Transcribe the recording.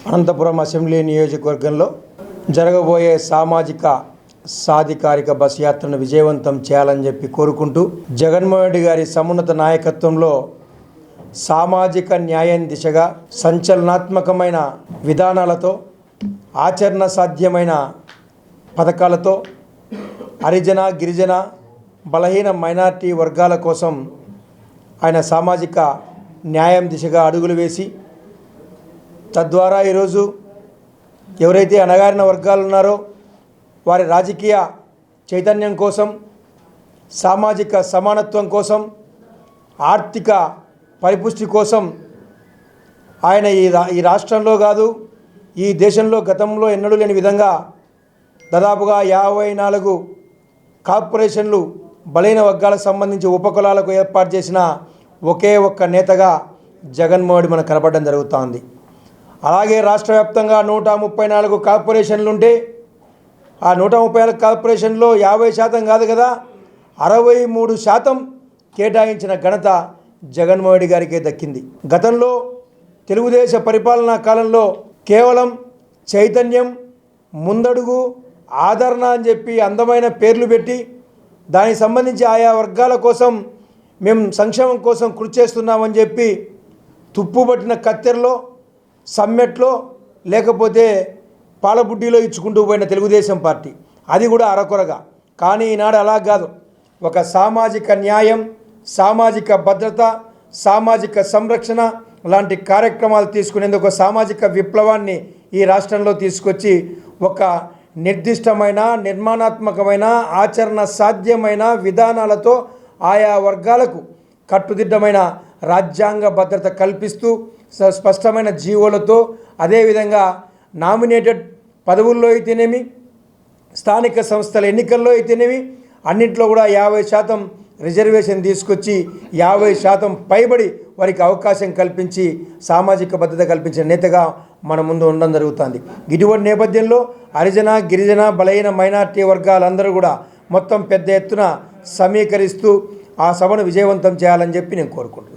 Anantapuram assembly నియోజకవర్గంలో జరగబోయే సామాజిక సాధికారిక బస్ యాత్రను విజయవంతం చేయాలని చెప్పి కోరుకుంటూ జగన్మోహన్ రెడ్డి గారి సమున్నత నాయకత్వంలో సామాజిక న్యాయం దిశగా సంచలనాత్మకమైన విధానాలతో ఆచరణ సాధ్యమైన పథకాలతో హరిజన గిరిజన బలహీన మైనార్టీ వర్గాల కోసం ఆయన సామాజిక న్యాయం దిశగా అడుగులు వేసి తద్వారా ఈరోజు ఎవరైతే అణగారిన వర్గాలు ఉన్నారో వారి రాజకీయ చైతన్యం కోసం సామాజిక సమానత్వం కోసం ఆర్థిక పరిపుష్టి కోసం ఆయన ఈ రా ఈ రాష్ట్రంలో కాదు ఈ దేశంలో గతంలో ఎన్నడూ లేని విధంగా దాదాపుగా యాభై నాలుగు కార్పొరేషన్లు బలైన వర్గాలకు సంబంధించి ఉపకులాలకు ఏర్పాటు చేసిన ఒకే ఒక్క నేతగా జగన్మోహన్ మనకు కనపడడం జరుగుతోంది. అలాగే రాష్ట్ర వ్యాప్తంగా నూట ముప్పై నాలుగు కార్పొరేషన్లుంటే ఆ నూట ముప్పై నాలుగు కార్పొరేషన్లో యాభై శాతం కాదు కదా అరవై మూడు శాతం కేటాయించిన ఘనత జగన్మోహన్ రెడ్డి గారికే దక్కింది. గతంలో తెలుగుదేశ పరిపాలనా కాలంలో కేవలం చైతన్యం ముందడుగు ఆదరణ అని చెప్పి అందమైన పేర్లు పెట్టి దానికి సంబంధించి ఆయా వర్గాల కోసం మేము సంక్షేమం కోసం కృషి చేస్తున్నామని చెప్పి తుప్పుపట్టిన కత్తెరలో సమ్మెట్లో లేకపోతే పాలబుడ్డిలో ఇచ్చుకుంటూ పోయిన తెలుగుదేశం పార్టీ. అది కూడా అరకొరగా. కానీ ఈనాడు అలా కాదు. ఒక సామాజిక న్యాయం సామాజిక భద్రత సామాజిక సంరక్షణ లాంటి కార్యక్రమాలు తీసుకునేందుకు సామాజిక విప్లవాన్ని ఈ రాష్ట్రంలో తీసుకొచ్చి ఒక నిర్దిష్టమైన నిర్మాణాత్మకమైన ఆచరణ సాధ్యమైన విధానాలతో ఆయా వర్గాలకు కట్టుదిట్టమైన రాజ్యాంగ భద్రత కల్పిస్తూ స- స్పష్టమైన జీవోలతో అదేవిధంగా నామినేటెడ్ పదవుల్లో అయితేనేమి స్థానిక సంస్థల ఎన్నికల్లో అయితేనేమి అన్నింటిలో కూడా యాభై శాతం రిజర్వేషన్ తీసుకొచ్చి యాభై శాతం పైబడి వారికి అవకాశం కల్పించి సామాజిక భద్రత కల్పించిన నేతగా మన ముందు ఉండడం జరుగుతుంది. ఇటువంటి నేపథ్యంలో హరిజన గిరిజన బలహీన మైనార్టీ వర్గాలందరూ కూడా మొత్తం పెద్ద ఎత్తున సమీకరిస్తూ ఆ సభను విజయవంతం చేయాలని చెప్పి నేను కోరుకుంటున్నాను.